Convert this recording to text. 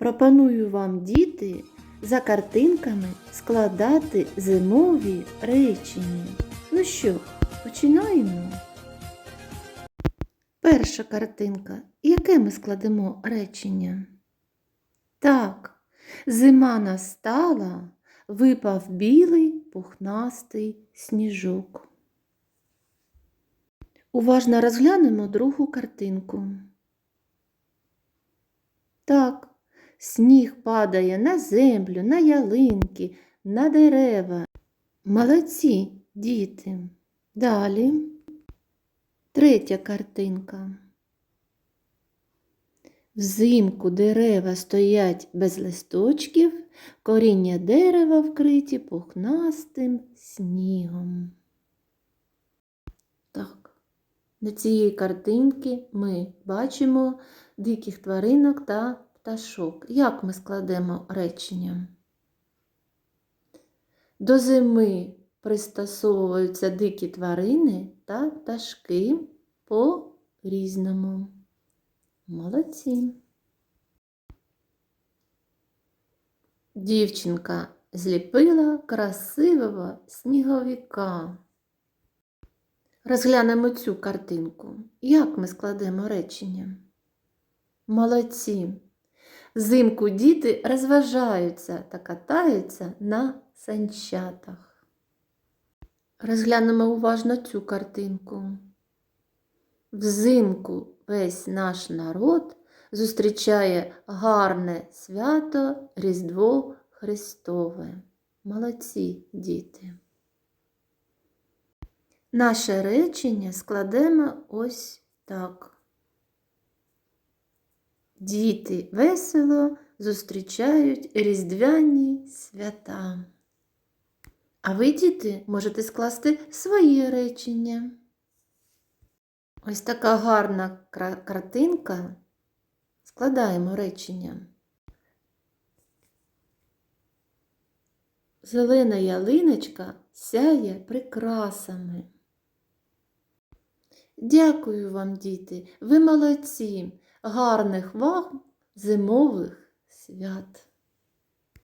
Пропоную вам, діти, за картинками складати зимові речення. Ну що, починаємо? Перша картинка. Яке ми складемо речення? Так, зима настала, випав білий пухнастий сніжок. Уважно розглянемо другу картинку. Так, сніг падає на землю, на ялинки, на дерева. Молодці, діти. Далі. Третя картинка. Взимку дерева стоять без листочків, коріння дерева вкриті пухнастим снігом. Так, на цієї картинки ми бачимо диких тваринок та пташок. Як ми складемо речення? До зими пристосовуються дикі тварини та пташки по різному. Молодці. Дівчинка зліпила красивого сніговика. Розглянемо цю картинку. Як ми складемо речення? Молодці. Взимку діти розважаються та катаються на санчатах. Розглянемо уважно цю картинку. Взимку весь наш народ зустрічає гарне свято Різдво Христове. Молодці діти. Наше речення складемо ось так. Діти весело зустрічають різдвяні свята. А ви, діти, можете скласти своє речення. Ось така гарна картинка. Складаємо речення. Зелена ялиночка сяє прикрасами. Дякую вам, діти, ви молодці, гарних вам зимових свят.